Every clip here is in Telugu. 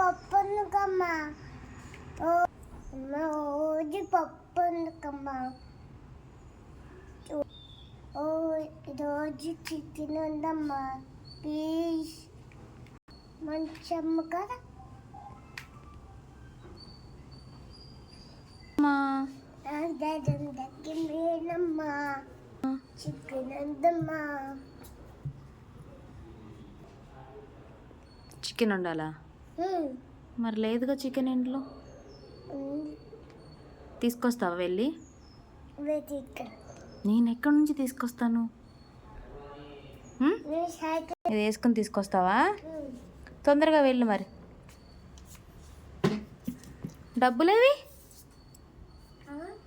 పప్పు వండుకమ్మా ఓ అమ్మ రోజు పప్పు వండుకమ్మా ఓ రోజు చికెన్ ఉందమ్మా ప్లీజ్ మంచమ్మ కదా అమ్మా అందరం దగ్గరేనమ్మా చికెన్ ఉందమ్మా చికెన్ ఉండాలా హ్మ్. మరి లేదుగా చికెన్ ఇంట్లో? తీసుకొస్తావా వెళ్ళి? నేను ఎక్కడి నుంచి తీసుకొస్తాను? ఇది వేసుకొని తీసుకొస్తావా? తొందరగా వెళ్ళు మరి. డబ్బులేవి?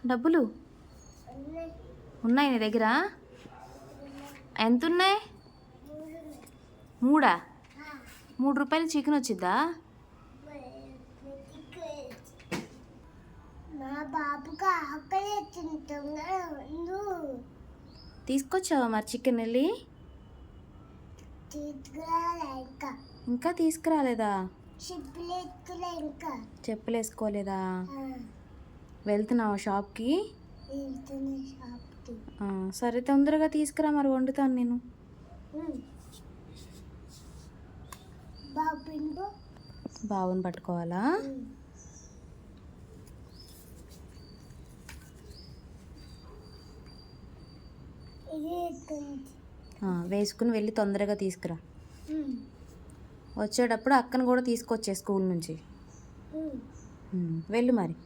డబ్బులు? ఉన్నాయి. నీ దగ్గర? ఎంత ఉన్నాయి మూడా? మూడు రూపాయలు చికెన్ వచ్చిద్దా మా ఆకలి తింటుందా తీసుకొచ్చావా మరి చికెన్ వెళ్ళి? ఇంకా. ఇంకా తీసుకురాలేదా? చెప్పులు వేసుకోలేదా వెళ్తున్నావా షాప్కి? సరే తొందరగా తీసుకురా మరి వండుతాను నేను. ఉమ్. బాబు ఇంకో బావుని పట్టుకోవాలా? వేసుకుని వెళ్ళి తొందరగా తీసుకురా. వచ్చేటప్పుడు అక్కను కూడా తీసుకొచ్చే స్కూల్ నుంచి. వెళ్ళు మరి.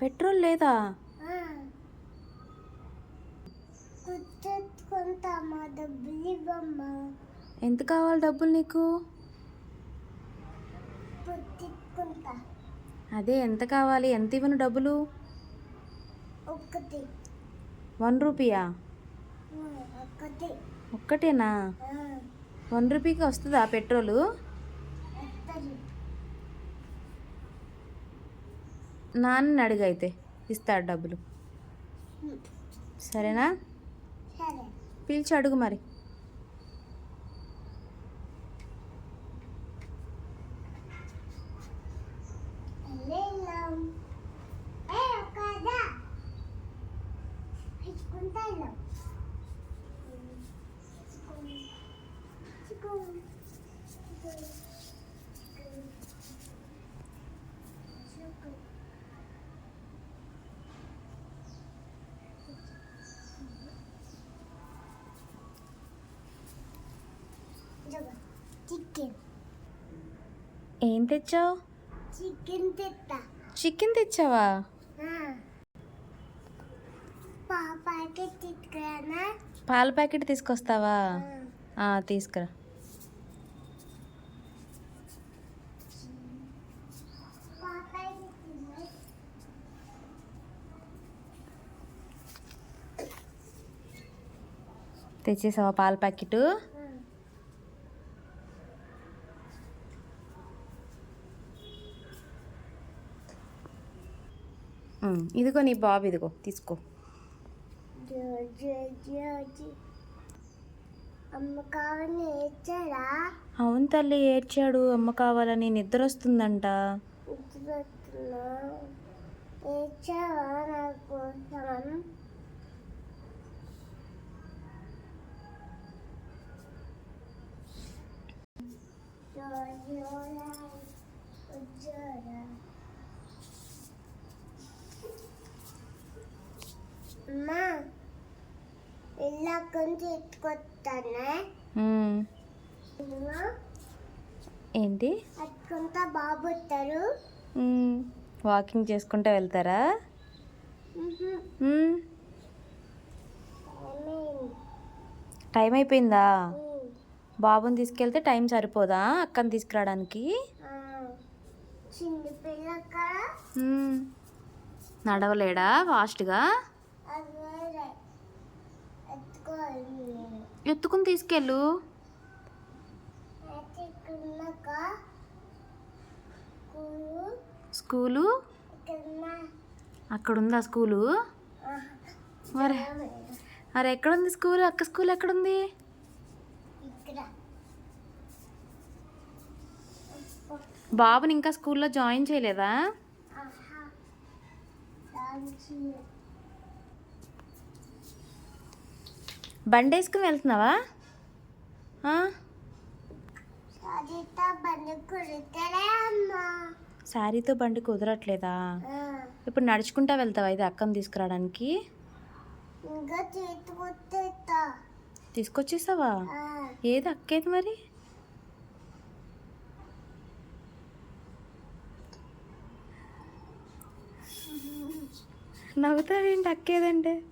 పెట్రోల్ లేదా? ఎంత కావాలి డబ్బులు నీకు? అదే ఎంత కావాలి? ఎంత ఇవ్వను డబ్బులు? వన్ రూపీయా? ఒక్కటేనా? వన్ రూపీకి వస్తుందా పెట్రోలు? వస్తుంది. నాన్నని అడిగి అయితే ఇస్తాడు డబ్బులు. సరేనా? సరే పిలిచి అడుగు మరి Thank you. చికెన్ ఏం తెచ్చావు? చికెన్ తిట్టా చికెన్ తెచ్చావా? పాల ప్యాకెట్ తీసుకొస్తావా? ఆ, తీసుకురా. తెచ్చేసావా పాల ప్యాకెట్? ఇదిగో నీ బాబు ఇదిగో తీసుకో. అమ్మ అవును తల్లి ఏడ్చాడు. అమ్మ కావాలని నిద్ర వస్తుందంట Yeah. అమ్మా ఇలా కొంచెం ఎత్తుకొస్తానే ఉమ్, ఏంటి? బాబు వస్తారు. వాకింగ్ చేసుకుంటూ వెళ్తారా? టైం అయిపోయిందా? బాబుని తీసుకెళ్తే టైం సరిపోదా అక్కని తీసుకురావడానికి? నడవలేడా ఫాస్ట్గా? ఎత్తుకుని తీసుకెళ్ళు. స్కూలు అక్కడ ఉందా స్కూలు? మరి మరి ఎక్కడుంది స్కూల్? అక్క స్కూల్ ఎక్కడుంది? బాబుని ఇంకా స్కూల్లో జాయిన్ చేయలేదా. బండి వేసుకుని వెళ్తున్నావా శారీతో బండి కుదరట్లేదా? ఇప్పుడు నడుచుకుంటా వెళ్తావా? ఇది అక్కని తీసుకురావడానికి. తీసుకొచ్చేస్తావా ఏది అక్కేది మరి? నవ్వుతావేంటి అక్కేదంటే? కూర్చుని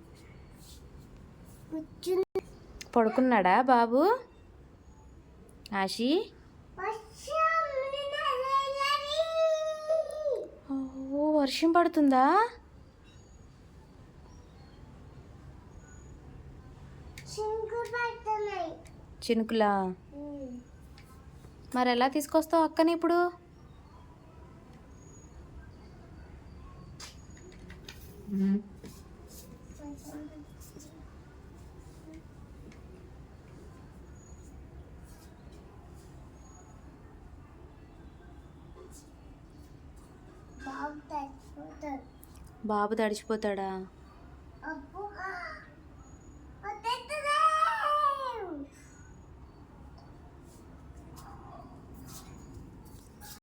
పడుకున్నాడా బాబు? ఆశి వర్షం ఓ వర్షం పడుతుందా? చినుకులా? మరి ఎలా తీసుకొస్తావు అక్కని ఇప్పుడు? బాబు తడిచిపోతాడు బాబు తడిచిపోతాడా?